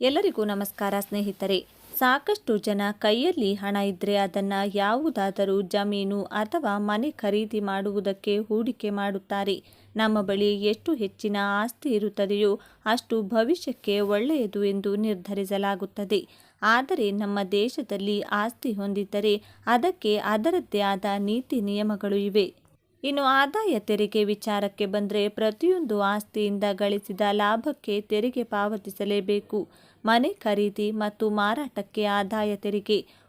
ಎಲ್ಲರಿಗೂ ನಮಸ್ಕಾರ ಸ್ನೇಹಿತರೆ. ಸಾಕಷ್ಟು ಜನ ಕೈಯಲ್ಲಿ ಹಣ ಇದ್ದರೆ ಅದನ್ನು ಯಾವುದಾದರೂ ಜಮೀನು ಅಥವಾ ಮನೆ ಖರೀದಿ ಮಾಡುವುದಕ್ಕೆ ಹೂಡಿಕೆ ಮಾಡುತ್ತಾರೆ. ನಮ್ಮ ಬಳಿ ಎಷ್ಟು ಹೆಚ್ಚಿನ ಆಸ್ತಿ ಇರುತ್ತದೆಯೋ ಅಷ್ಟು ಭವಿಷ್ಯಕ್ಕೆ ಒಳ್ಳೆಯದು ಎಂದು ನಿರ್ಧರಿಸಲಾಗುತ್ತದೆ. ಆದರೆ ನಮ್ಮ ದೇಶದಲ್ಲಿ ಆಸ್ತಿ ಹೊಂದಿದ್ದರೆ ಅದಕ್ಕೆ ಅದರದ್ದೇ ಆದ ನೀತಿ ನಿಯಮಗಳು ಇವೆ. ಇನ್ನು ಆದಾಯ ತೆರಿಗೆ ವಿಚಾರಕ್ಕೆ ಬಂದರೆ ಪ್ರತಿಯೊಂದು ಆಸ್ತಿಯಿಂದ ಗಳಿಸಿದ ಲಾಭಕ್ಕೆ ತೆರಿಗೆ ಪಾವತಿಸಲೇಬೇಕು. ಮನೆ ಖರೀದಿ ಮತ್ತು ಮಾರಾಟಕ್ಕೆ ಆದಾಯ ತೆರಿಗೆ.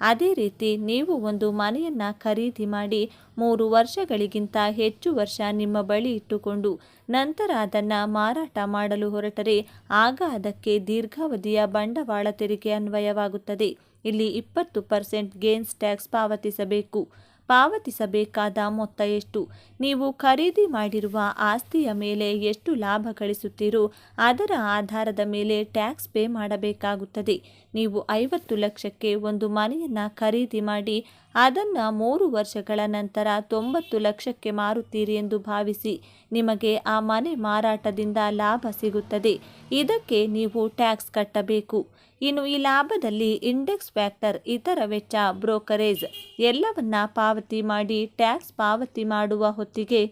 ಅದೇ ರೀತಿ ನೀವು ಒಂದು ಮನೆಯನ್ನು ಖರೀದಿ ಮಾಡಿ ಮೂರು ವರ್ಷಗಳಿಗಿಂತ ಹೆಚ್ಚು ವರ್ಷ ನಿಮ್ಮ ಬಳಿ ಇಟ್ಟುಕೊಂಡು ನಂತರ ಅದನ್ನು ಮಾರಾಟ ಮಾಡಲು ಹೊರಟರೆ, ಆಗ ಅದಕ್ಕೆ ದೀರ್ಘಾವಧಿಯ ಬಂಡವಾಳ ತೆರಿಗೆ ಅನ್ವಯವಾಗುತ್ತದೆ. ಇಲ್ಲಿ ಇಪ್ಪತ್ತು ಪರ್ಸೆಂಟ್ ಗೇನ್ಸ್ ಟ್ಯಾಕ್ಸ್ ಪಾವತಿಸಬೇಕು. ಪಾವತಿಸಬೇಕಾದ ಮೊತ್ತ ಎಷ್ಟು? ನೀವು ಖರೀದಿ ಮಾಡಿರುವ ಆಸ್ತಿಯ ಮೇಲೆ ಎಷ್ಟು ಲಾಭ ಗಳಿಸುತ್ತೀರೋ ಅದರ ಆಧಾರದ ಮೇಲೆ ಟ್ಯಾಕ್ಸ್ ಪೇ ಮಾಡಬೇಕಾಗುತ್ತದೆ. ನೀವು ಐವತ್ತು ಲಕ್ಷಕ್ಕೆ ಒಂದು ಮನೆಯನ್ನು ಖರೀದಿ ಮಾಡಿ, ಅದನ್ನು ಮೂರು ವರ್ಷಗಳ ನಂತರ ತೊಂಬತ್ತು ಲಕ್ಷಕ್ಕೆ ಮಾರುತ್ತೀರಿ ಎಂದು ಭಾವಿಸಿ, ನಿಮಗೆ ಆ ಮನೆ ಮಾರಾಟದಿಂದ ಲಾಭ ಸಿಗುತ್ತದೆ. ಇದಕ್ಕೆ ನೀವು ಟ್ಯಾಕ್ಸ್ ಕಟ್ಟಬೇಕು. ಇನ್ನು ಈ ಲಾಭದಲ್ಲಿ ಇಂಡೆಕ್ಸ್ ಫ್ಯಾಕ್ಟರ್, ಇತರ ವೆಚ್ಚ, ಬ್ರೋಕರೇಜ್ ಎಲ್ಲವನ್ನ ಪಾವತಿ ಮಾಡಿ, ಟ್ಯಾಕ್ಸ್ ಪಾವತಿ ಮಾಡುವ ಹೊತ್ತಿಗೆ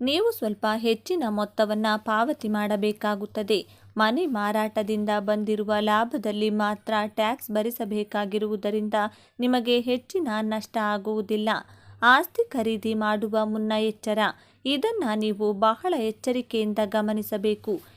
ನೀವು ಸ್ವಲ್ಪ ಹೆಚ್ಚಿನ ಮೊತ್ತವನ್ನು ಪಾವತಿ ಮಾಡಬೇಕಾಗುತ್ತದೆ. ಮನೆ ಮಾರಾಟದಿಂದ ಬಂದಿರುವ ಲಾಭದಲ್ಲಿ ಮಾತ್ರ ಟ್ಯಾಕ್ಸ್ ಭರಿಸಬೇಕಾಗಿರುವುದರಿಂದ ನಿಮಗೆ ಹೆಚ್ಚಿನ ನಷ್ಟ ಆಗುವುದಿಲ್ಲ. ಆಸ್ತಿ ಖರೀದಿ ಮಾಡುವ ಮುನ್ನ ಎಚ್ಚರ. ಇದನ್ನು ನೀವು ಬಹಳ ಎಚ್ಚರಿಕೆಯಿಂದ ಗಮನಿಸಬೇಕು.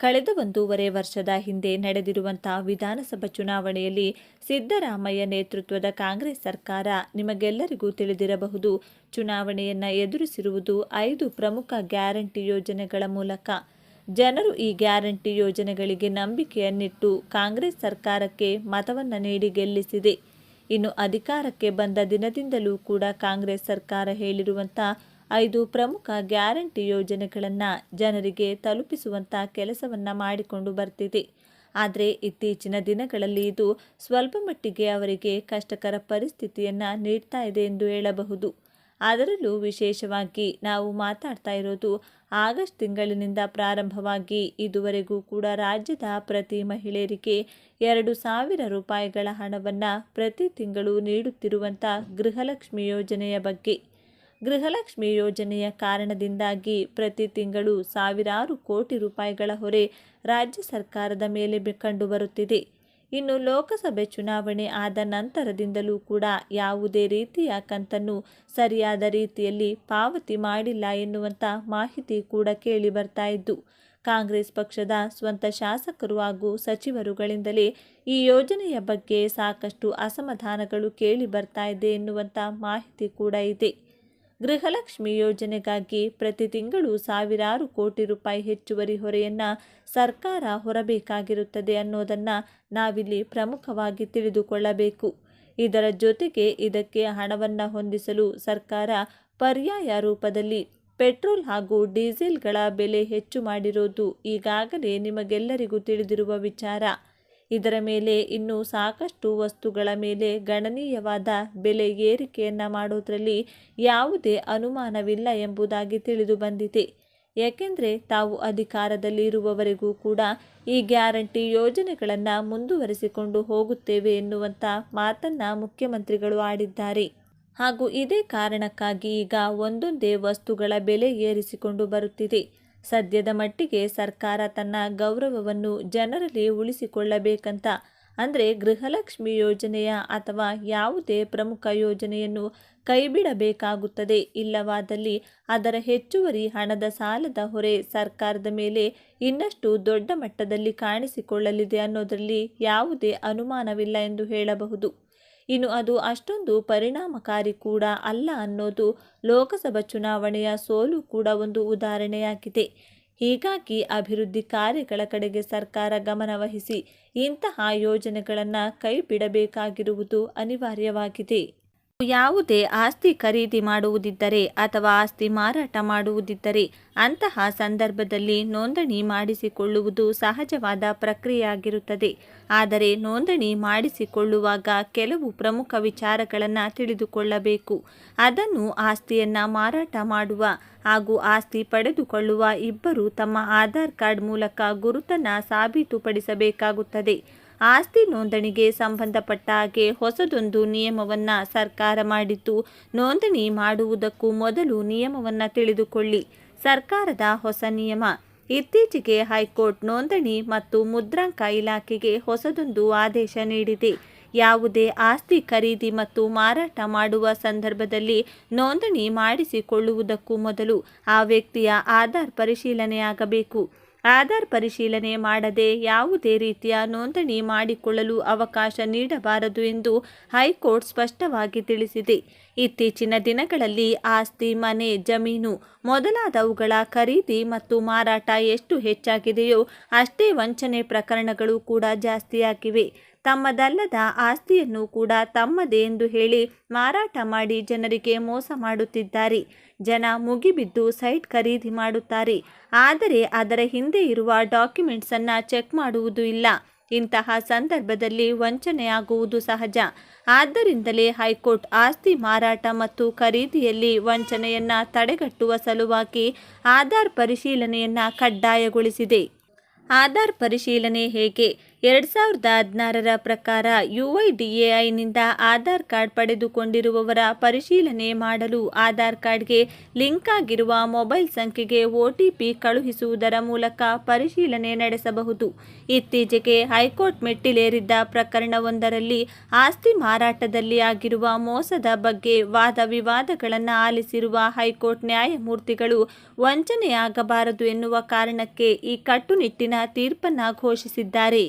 ಕಳೆದ ಒಂದೂವರೆ ವರ್ಷದ ಹಿಂದೆ ನಡೆದಿರುವಂತಹ ವಿಧಾನಸಭಾ ಚುನಾವಣೆಯಲ್ಲಿ ಸಿದ್ದರಾಮಯ್ಯ ನೇತೃತ್ವದ ಕಾಂಗ್ರೆಸ್ ಸರ್ಕಾರ ನಿಮಗೆಲ್ಲರಿಗೂ ತಿಳಿದಿರಬಹುದು. ಚುನಾವಣೆಯನ್ನು ಎದುರಿಸಿರುವುದು ಐದು ಪ್ರಮುಖ ಗ್ಯಾರಂಟಿ ಯೋಜನೆಗಳ ಮೂಲಕ. ಜನರು ಈ ಗ್ಯಾರಂಟಿ ಯೋಜನೆಗಳಿಗೆ ನಂಬಿಕೆಯನ್ನಿಟ್ಟು ಕಾಂಗ್ರೆಸ್ ಸರ್ಕಾರಕ್ಕೆ ಮತವನ್ನು ನೀಡಿ ಗೆಲ್ಲಿಸಿದೆ. ಇನ್ನು ಅಧಿಕಾರಕ್ಕೆ ಬಂದ ದಿನದಿಂದಲೂ ಕೂಡ ಕಾಂಗ್ರೆಸ್ ಸರ್ಕಾರ ಹೇಳಿರುವಂಥ ಐದು ಪ್ರಮುಖ ಗ್ಯಾರಂಟಿ ಯೋಜನೆಗಳನ್ನು ಜನರಿಗೆ ತಲುಪಿಸುವಂಥ ಕೆಲಸವನ್ನು ಮಾಡಿಕೊಂಡು ಬರ್ತಿದೆ. ಆದರೆ ಇತ್ತೀಚಿನ ದಿನಗಳಲ್ಲಿ ಇದು ಸ್ವಲ್ಪ ಮಟ್ಟಿಗೆ ಅವರಿಗೆ ಕಷ್ಟಕರ ಪರಿಸ್ಥಿತಿಯನ್ನು ನೀಡ್ತಾ ಇದೆ ಎಂದು ಹೇಳಬಹುದು. ಅದರಲ್ಲೂ ವಿಶೇಷವಾಗಿ ನಾವು ಮಾತಾಡ್ತಾ ಇರೋದು ಆಗಸ್ಟ್ ತಿಂಗಳಿನಿಂದ ಪ್ರಾರಂಭವಾಗಿ ಇದುವರೆಗೂ ಕೂಡ ರಾಜ್ಯದ ಪ್ರತಿ ಮಹಿಳೆಯರಿಗೆ ಎರಡು ಸಾವಿರ ರೂಪಾಯಿಗಳ ಹಣವನ್ನು ಪ್ರತಿ ತಿಂಗಳು ನೀಡುತ್ತಿರುವಂಥ ಗೃಹಲಕ್ಷ್ಮಿ ಯೋಜನೆಯ ಬಗ್ಗೆ. ಗೃಹಲಕ್ಷ್ಮಿ ಯೋಜನೆಯ ಕಾರಣದಿಂದಾಗಿ ಪ್ರತಿ ತಿಂಗಳು ಸಾವಿರಾರು ಕೋಟಿ ರೂಪಾಯಿಗಳ ಹೊರೆ ರಾಜ್ಯ ಸರ್ಕಾರದ ಮೇಲೆ ಕಂಡುಬರುತ್ತಿದೆ. ಇನ್ನು ಲೋಕಸಭೆ ಚುನಾವಣೆ ಆದ ನಂತರದಿಂದಲೂ ಕೂಡ ಯಾವುದೇ ರೀತಿಯ ಕಂತನ್ನು ಸರಿಯಾದ ರೀತಿಯಲ್ಲಿ ಪಾವತಿ ಮಾಡಿಲ್ಲ ಎನ್ನುವಂಥ ಮಾಹಿತಿ ಕೂಡ ಕೇಳಿ ಬರ್ತಾ ಇದ್ದು, ಕಾಂಗ್ರೆಸ್ ಪಕ್ಷದ ಸ್ವಂತ ಶಾಸಕರು ಹಾಗೂ ಸಚಿವರುಗಳಿಂದಲೇ ಈ ಯೋಜನೆಯ ಬಗ್ಗೆ ಸಾಕಷ್ಟು ಅಸಮಾಧಾನಗಳು ಕೇಳಿ ಬರ್ತಾ ಇದೆ ಎನ್ನುವಂಥ ಮಾಹಿತಿ ಕೂಡ ಇದೆ. ಗೃಹಲಕ್ಷ್ಮಿ ಯೋಜನೆಗಾಗಿ ಪ್ರತಿ ತಿಂಗಳು ಸಾವಿರಾರು ಕೋಟಿ ರೂಪಾಯಿ ಹೆಚ್ಚುವರಿ ಹೊರೆಯನ್ನು ಸರ್ಕಾರ ಹೊರಬೇಕಾಗಿರುತ್ತದೆ ಅನ್ನೋದನ್ನು ನಾವಿಲ್ಲಿ ಪ್ರಮುಖವಾಗಿ ತಿಳಿದುಕೊಳ್ಳಬೇಕು. ಇದರ ಜೊತೆಗೆ ಇದಕ್ಕೆ ಹಣವನ್ನು ಹೊಂದಿಸಲು ಸರ್ಕಾರ ಪರ್ಯಾಯ ರೂಪದಲ್ಲಿ ಪೆಟ್ರೋಲ್ ಹಾಗೂ ಡೀಸೆಲ್ಗಳ ಬೆಲೆ ಹೆಚ್ಚು ಮಾಡಿರೋದು ಈಗಾಗಲೇ ನಿಮಗೆಲ್ಲರಿಗೂ ತಿಳಿದಿರುವ ವಿಚಾರ. ಇದರ ಮೇಲೆ ಇನ್ನೂ ಸಾಕಷ್ಟು ವಸ್ತುಗಳ ಮೇಲೆ ಗಣನೀಯವಾದ ಬೆಲೆ ಏರಿಕೆಯನ್ನು ಮಾಡುವುದರಲ್ಲಿ ಯಾವುದೇ ಅನುಮಾನವಿಲ್ಲ ಎಂಬುದಾಗಿ ತಿಳಿದು ಬಂದಿದೆ. ಏಕೆಂದರೆ ತಾವು ಅಧಿಕಾರದಲ್ಲಿ ಇರುವವರೆಗೂ ಕೂಡ ಈ ಗ್ಯಾರಂಟಿ ಯೋಜನೆಗಳನ್ನು ಮುಂದುವರಿಸಿಕೊಂಡು ಹೋಗುತ್ತೇವೆ ಎನ್ನುವಂಥ ಮಾತನ್ನು ಮುಖ್ಯಮಂತ್ರಿಗಳು ಆಡಿದ್ದಾರೆ. ಹಾಗೂ ಇದೇ ಕಾರಣಕ್ಕಾಗಿ ಈಗ ಒಂದೊಂದೇ ವಸ್ತುಗಳ ಬೆಲೆ ಏರಿಸಿಕೊಂಡು ಬರುತ್ತಿದೆ. ಸದ್ಯದ ಮಟ್ಟಿಗೆ ಸರ್ಕಾರ ತನ್ನ ಗೌರವವನ್ನು ಜನರಲ್ಲಿ ಉಳಿಸಿಕೊಳ್ಳಬೇಕಂತ, ಅಂದರೆ ಗೃಹಲಕ್ಷ್ಮಿ ಯೋಜನೆಯ ಅಥವಾ ಯಾವುದೇ ಪ್ರಮುಖ ಯೋಜನೆಯನ್ನು ಕೈಬಿಡಬೇಕಾಗುತ್ತದೆ. ಇಲ್ಲವಾದಲ್ಲಿ ಅದರ ಹೆಚ್ಚುವರಿ ಹಣದ ಸಾಲದ ಹೊರೆ ಸರ್ಕಾರದ ಮೇಲೆ ಇನ್ನಷ್ಟು ದೊಡ್ಡ ಮಟ್ಟದಲ್ಲಿ ಕಾಣಿಸಿಕೊಳ್ಳಲಿದೆ ಅನ್ನೋದರಲ್ಲಿ ಯಾವುದೇ ಅನುಮಾನವಿಲ್ಲ ಎಂದು ಹೇಳಬಹುದು. ಇನ್ನು ಅದು ಅಷ್ಟೊಂದು ಪರಿಣಾಮಕಾರಿ ಕೂಡ ಅಲ್ಲ ಅನ್ನೋದು ಲೋಕಸಭಾ ಚುನಾವಣೆಯ ಸೋಲು ಕೂಡ ಒಂದು ಉದಾಹರಣೆಯಾಗಿದೆ. ಹೀಗಾಗಿ ಅಭಿವೃದ್ಧಿ ಕಾರ್ಯಗಳ ಕಡೆಗೆ ಸರ್ಕಾರ ಗಮನವಹಿಸಿ ಇಂತಹ ಯೋಜನೆಗಳನ್ನು ಕೈಬಿಡಬೇಕಾಗಿರುವುದು ಅನಿವಾರ್ಯವಾಗಿದೆ. ಯಾವುದೇ ಆಸ್ತಿ ಖರೀದಿ ಮಾಡುವುದಿದ್ದರೆ ಅಥವಾ ಆಸ್ತಿ ಮಾರಾಟ ಮಾಡುವುದಿದ್ದರೆ ಅಂತಹ ಸಂದರ್ಭದಲ್ಲಿ ನೋಂದಣಿ ಮಾಡಿಸಿಕೊಳ್ಳುವುದು ಸಹಜವಾದ ಪ್ರಕ್ರಿಯೆಯಾಗಿರುತ್ತದೆ. ಆದರೆ ನೋಂದಣಿ ಮಾಡಿಸಿಕೊಳ್ಳುವಾಗ ಕೆಲವು ಪ್ರಮುಖ ವಿಚಾರಗಳನ್ನು ತಿಳಿದುಕೊಳ್ಳಬೇಕು. ಅದನ್ನು ಆಸ್ತಿಯನ್ನು ಮಾರಾಟ ಮಾಡುವ ಹಾಗೂ ಆಸ್ತಿ ಪಡೆದುಕೊಳ್ಳುವ ಇಬ್ಬರು ತಮ್ಮ ಆಧಾರ್ ಕಾರ್ಡ್ ಮೂಲಕ ಗುರುತನ್ನು ಸಾಬೀತುಪಡಿಸಬೇಕಾಗುತ್ತದೆ. ಆಸ್ತಿ ನೋಂದಣಿಗೆ ಸಂಬಂಧಪಟ್ಟ ಹಾಗೆ ಹೊಸದೊಂದು ನಿಯಮವನ್ನು ಸರ್ಕಾರ ಮಾಡಿತು ನೋಂದಣಿ ಮಾಡುವುದಕ್ಕೂ ಮೊದಲು ನಿಯಮವನ್ನು ತಿಳಿದುಕೊಳ್ಳಿ. ಸರ್ಕಾರದ ಹೊಸ ನಿಯಮ. ಇತ್ತೀಚೆಗೆ ಹೈಕೋರ್ಟ್ ನೋಂದಣಿ ಮತ್ತು ಮುದ್ರಾಂಕ ಇಲಾಖೆಗೆ ಹೊಸದೊಂದು ಆದೇಶ ನೀಡಿದೆ. ಯಾವುದೇ ಆಸ್ತಿ ಖರೀದಿ ಮತ್ತು ಮಾರಾಟ ಮಾಡುವ ಸಂದರ್ಭದಲ್ಲಿ ನೋಂದಣಿ ಮಾಡಿಸಿಕೊಳ್ಳುವುದಕ್ಕೂ ಮೊದಲು ಆ ವ್ಯಕ್ತಿಯ ಆಧಾರ್ ಪರಿಶೀಲನೆಯಾಗಬೇಕು. ಆಧಾರ್ ಪರಿಶೀಲನೆ ಮಾಡದೆ ಯಾವುದೇ ರೀತಿಯ ನೋಂದಣಿ ಮಾಡಿಕೊಳ್ಳಲು ಅವಕಾಶ ನೀಡಬಾರದು ಎಂದು ಹೈಕೋರ್ಟ್ ಸ್ಪಷ್ಟವಾಗಿ ತಿಳಿಸಿದೆ. ಇತ್ತೀಚಿನ ದಿನಗಳಲ್ಲಿ ಆಸ್ತಿ, ಮನೆ, ಜಮೀನು ಮೊದಲಾದವುಗಳ ಖರೀದಿ ಮತ್ತು ಮಾರಾಟ ಎಷ್ಟು ಹೆಚ್ಚಾಗಿದೆಯೋ ಅಷ್ಟೇ ವಂಚನೆ ಪ್ರಕರಣಗಳು ಕೂಡ ಜಾಸ್ತಿಯಾಗಿವೆ. ತಮ್ಮದಲ್ಲದ ಆಸ್ತಿಯನ್ನು ಕೂಡ ತಮ್ಮದೇ ಎಂದು ಹೇಳಿ ಮಾರಾಟ ಮಾಡಿ ಜನರಿಗೆ ಮೋಸ ಮಾಡುತ್ತಿದ್ದಾರೆ. ಜನ ಮುಗಿಬಿದ್ದು ಸೈಟ್ ಖರೀದಿ ಮಾಡುತ್ತಾರೆ. ಆದರೆ ಅದರ ಹಿಂದೆ ಇರುವ ಡಾಕ್ಯುಮೆಂಟ್ಸನ್ನು ಚೆಕ್ ಮಾಡುವುದು ಇಲ್ಲ. ಇಂತಹ ಸಂದರ್ಭದಲ್ಲಿ ವಂಚನೆಯಾಗುವುದು ಸಹಜ. ಆದ್ದರಿಂದಲೇ ಹೈಕೋರ್ಟ್ ಆಸ್ತಿ ಮಾರಾಟ ಮತ್ತು ಖರೀದಿಯಲ್ಲಿ ವಂಚನೆಯನ್ನು ತಡೆಗಟ್ಟುವ ಸಲುವಾಗಿ ಆಧಾರ್ ಪರಿಶೀಲನೆಯನ್ನು ಕಡ್ಡಾಯಗೊಳಿಸಿದೆ. ಆಧಾರ್ ಪರಿಶೀಲನೆ ಹೇಗೆ? ಎರಡು ಸಾವಿರದ ಹದಿನಾರರ ಪ್ರಕಾರ ಯುಐಡಿಎಐನಿಂದ ಆಧಾರ್ ಕಾರ್ಡ್ ಪಡೆದುಕೊಂಡಿರುವವರ ಪರಿಶೀಲನೆ ಮಾಡಲು ಆಧಾರ್ ಕಾರ್ಡ್ಗೆ ಲಿಂಕ್ ಆಗಿರುವ ಮೊಬೈಲ್ ಸಂಖ್ಯೆಗೆ ಒಟಿಪಿ ಕಳುಹಿಸುವುದರ ಮೂಲಕ ಪರಿಶೀಲನೆ ನಡೆಸಬಹುದು. ಇತ್ತೀಚೆಗೆ ಹೈಕೋರ್ಟ್ ಮೆಟ್ಟಿಲೇರಿದ್ದ ಪ್ರಕರಣವೊಂದರಲ್ಲಿ ಆಸ್ತಿ ಮಾರಾಟದಲ್ಲಿ ಆಗಿರುವ ಮೋಸದ ಬಗ್ಗೆ ವಾದ ವಿವಾದಗಳನ್ನು ಆಲಿಸಿರುವ ಹೈಕೋರ್ಟ್ ನ್ಯಾಯಮೂರ್ತಿಗಳು ವಂಚನೆಯಾಗಬಾರದು ಎನ್ನುವ ಕಾರಣಕ್ಕೆ ಈ ಕಟ್ಟುನಿಟ್ಟಿನ ತೀರ್ಪನ್ನು ಘೋಷಿಸಿದ್ದಾರೆ.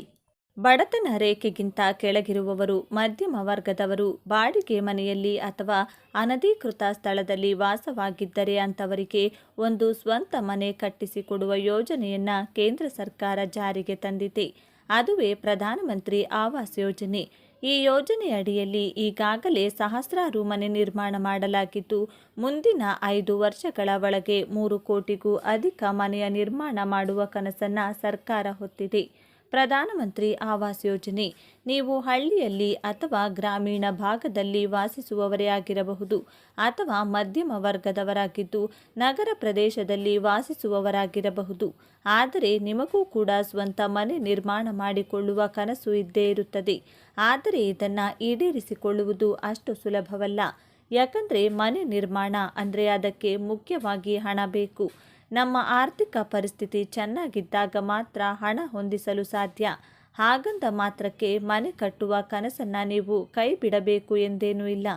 ಬಡತನ ರೇಖೆಗಿಂತ ಕೆಳಗಿರುವವರು, ಮಧ್ಯಮ ವರ್ಗದವರು, ಬಾಡಿಗೆ ಮನೆಯಲ್ಲಿ ಅಥವಾ ಅನಧಿಕೃತ ಸ್ಥಳದಲ್ಲಿ ವಾಸವಾಗಿದ್ದರೆ ಅಂಥವರಿಗೆ ಒಂದು ಸ್ವಂತ ಮನೆ ಕಟ್ಟಿಸಿಕೊಡುವ ಯೋಜನೆಯನ್ನು ಕೇಂದ್ರ ಸರ್ಕಾರ ಜಾರಿಗೆ ತಂದಿದೆ. ಅದುವೇ ಪ್ರಧಾನಮಂತ್ರಿ ಆವಾಸ್ ಯೋಜನೆ. ಈ ಯೋಜನೆ ಅಡಿಯಲ್ಲಿ ಈಗಾಗಲೇ ಸಹಸ್ರಾರು ಮನೆ ನಿರ್ಮಾಣ ಮಾಡಲಾಗಿದ್ದು, ಮುಂದಿನ ಐದು ವರ್ಷಗಳ ಒಳಗೆ ಮೂರು ಕೋಟಿಗೂ ಅಧಿಕ ಮನೆಯ ನಿರ್ಮಾಣ ಮಾಡುವ ಕನಸನ್ನು ಸರ್ಕಾರ ಹೊತ್ತಿದೆ. ಪ್ರಧಾನಮಂತ್ರಿ ಆವಾಸ್ ಯೋಜನೆ. ನೀವು ಹಳ್ಳಿಯಲ್ಲಿ ಅಥವಾ ಗ್ರಾಮೀಣ ಭಾಗದಲ್ಲಿ ವಾಸಿಸುವವರೇ ಆಗಿರಬಹುದು ಅಥವಾ ಮಧ್ಯಮ ವರ್ಗದವರಾಗಿದ್ದು ನಗರ ಪ್ರದೇಶದಲ್ಲಿ ವಾಸಿಸುವವರಾಗಿರಬಹುದು. ಆದರೆ ನಿಮಗೂ ಕೂಡ ಸ್ವಂತ ಮನೆ ನಿರ್ಮಾಣ ಮಾಡಿಕೊಳ್ಳುವ ಕನಸು ಇದ್ದೇ ಇರುತ್ತದೆ. ಆದರೆ ಇದನ್ನು ಈಡೇರಿಸಿಕೊಳ್ಳುವುದು ಅಷ್ಟು ಸುಲಭವಲ್ಲ. ಯಾಕಂದರೆ ಮನೆ ನಿರ್ಮಾಣ ಅಂದರೆ ಅದಕ್ಕೆ ಮುಖ್ಯವಾಗಿ ಹಣ ಬೇಕು. ನಮ್ಮ ಆರ್ಥಿಕ ಪರಿಸ್ಥಿತಿ ಚೆನ್ನಾಗಿದ್ದಾಗ ಮಾತ್ರ ಹಣ ಹೊಂದಿಸಲು ಸಾಧ್ಯ. ಹಾಗಂದ ಮಾತ್ರಕ್ಕೆ ಮನೆ ಕಟ್ಟುವ ಕನಸನ್ನು ನೀವು ಕೈ ಬಿಡಬೇಕು ಎಂದೇನೂ ಇಲ್ಲ.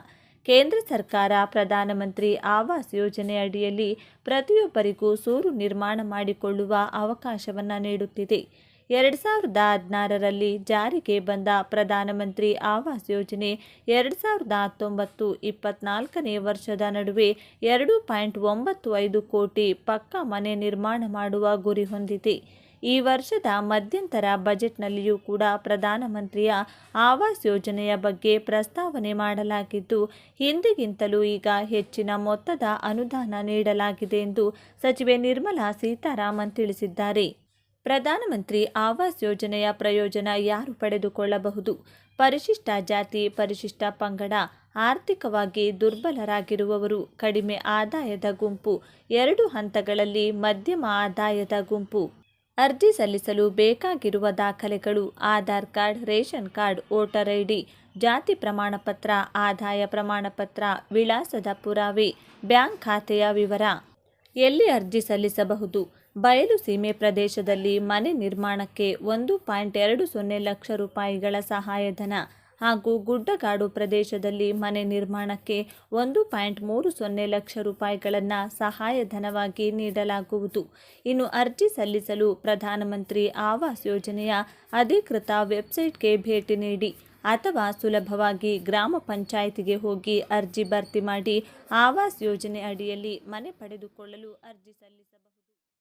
ಕೇಂದ್ರ ಸರ್ಕಾರ, ಪ್ರಧಾನಮಂತ್ರಿ ಆವಾಸ್ ಯೋಜನೆ ಅಡಿಯಲ್ಲಿ ಪ್ರತಿಯೊಬ್ಬರಿಗೂ ಸೂರು ನಿರ್ಮಾಣ ಮಾಡಿಕೊಳ್ಳುವ ಅವಕಾಶವನ್ನು ನೀಡುತ್ತಿದೆ. ಎರಡು ಸಾವಿರದ ಹದಿನಾರರಲ್ಲಿ ಜಾರಿಗೆ ಬಂದ ಪ್ರಧಾನಮಂತ್ರಿ ಆವಾಸ್ ಯೋಜನೆ ಎರಡು ಸಾವಿರದ ಹತ್ತೊಂಬತ್ತು ಇಪ್ಪತ್ನಾಲ್ಕನೇ ವರ್ಷದ ನಡುವೆ ಎರಡು ಪಾಯಿಂಟ್ ಒಂಬತ್ತು ಐದು ಕೋಟಿ ಪಕ್ಕಾ ಮನೆ ನಿರ್ಮಾಣ ಮಾಡುವ ಗುರಿ ಹೊಂದಿದೆ. ಈ ವರ್ಷದ ಮಧ್ಯಂತರ ಬಜೆಟ್ನಲ್ಲಿಯೂ ಕೂಡ ಪ್ರಧಾನಮಂತ್ರಿಯ ಆವಾಸ್ ಯೋಜನೆಯ ಬಗ್ಗೆ ಪ್ರಸ್ತಾವನೆ ಮಾಡಲಾಗಿದ್ದು, ಹಿಂದಿಗಿಂತಲೂ ಈಗ ಹೆಚ್ಚಿನ ಮೊತ್ತದ ಅನುದಾನ ನೀಡಲಾಗಿದೆ ಎಂದು ಸಚಿವೆ ನಿರ್ಮಲಾ ಸೀತಾರಾಮನ್ ತಿಳಿಸಿದ್ದಾರೆ. ಪ್ರಧಾನಮಂತ್ರಿ ಆವಾಸ್ ಯೋಜನೆಯ ಪ್ರಯೋಜನ ಯಾರು ಪಡೆದುಕೊಳ್ಳಬಹುದು? ಪರಿಶಿಷ್ಟ ಜಾತಿ, ಪರಿಶಿಷ್ಟ ಪಂಗಡ, ಆರ್ಥಿಕವಾಗಿ ದುರ್ಬಲರಾಗಿರುವವರು, ಕಡಿಮೆ ಆದಾಯದ ಗುಂಪು, ಎರಡು ಹಂತಗಳಲ್ಲಿ ಮಧ್ಯಮ ಆದಾಯದ ಗುಂಪು. ಅರ್ಜಿ ಸಲ್ಲಿಸಲು ಬೇಕಾಗಿರುವ ದಾಖಲೆಗಳು, Aadhaar card, ration card, voter ID, ಜಾತಿ ಪ್ರಮಾಣಪತ್ರ, ಆದಾಯ ಪ್ರಮಾಣಪತ್ರ, ವಿಳಾಸದ ಪುರಾವೆ, ಬ್ಯಾಂಕ್ ಖಾತೆಯ ವಿವರ. ಎಲ್ಲಿ ಅರ್ಜಿ ಸಲ್ಲಿಸಬಹುದು? ಬಯಲು ಸೀಮೆ ಪ್ರದೇಶದಲ್ಲಿ ಮನೆ ನಿರ್ಮಾಣಕ್ಕೆ ಒಂದು ಪಾಯಿಂಟ್ ಎರಡು ಸೊನ್ನೆ ಲಕ್ಷ ರೂಪಾಯಿಗಳ ಸಹಾಯಧನ ಹಾಗೂ ಗುಡ್ಡಗಾಡು ಪ್ರದೇಶದಲ್ಲಿ ಮನೆ ನಿರ್ಮಾಣಕ್ಕೆ ಒಂದು ಪಾಯಿಂಟ್ ಮೂರು ಸೊನ್ನೆ ಲಕ್ಷ ರೂಪಾಯಿಗಳನ್ನು ಸಹಾಯಧನವಾಗಿ ನೀಡಲಾಗುವುದು. ಇನ್ನು ಅರ್ಜಿ ಸಲ್ಲಿಸಲು ಪ್ರಧಾನಮಂತ್ರಿ ಆವಾಸ್ ಯೋಜನೆಯ ಅಧಿಕೃತ ವೆಬ್ಸೈಟ್ಗೆ ಭೇಟಿ ನೀಡಿ, ಅಥವಾ ಸುಲಭವಾಗಿ ಗ್ರಾಮ ಪಂಚಾಯಿತಿಗೆ ಹೋಗಿ ಅರ್ಜಿ ಭರ್ತಿ ಮಾಡಿ ಆವಾಸ್ ಯೋಜನೆ ಅಡಿಯಲ್ಲಿ ಮನೆ ಪಡೆದುಕೊಳ್ಳಲು ಅರ್ಜಿ ಸಲ್ಲಿಸಬಹುದು.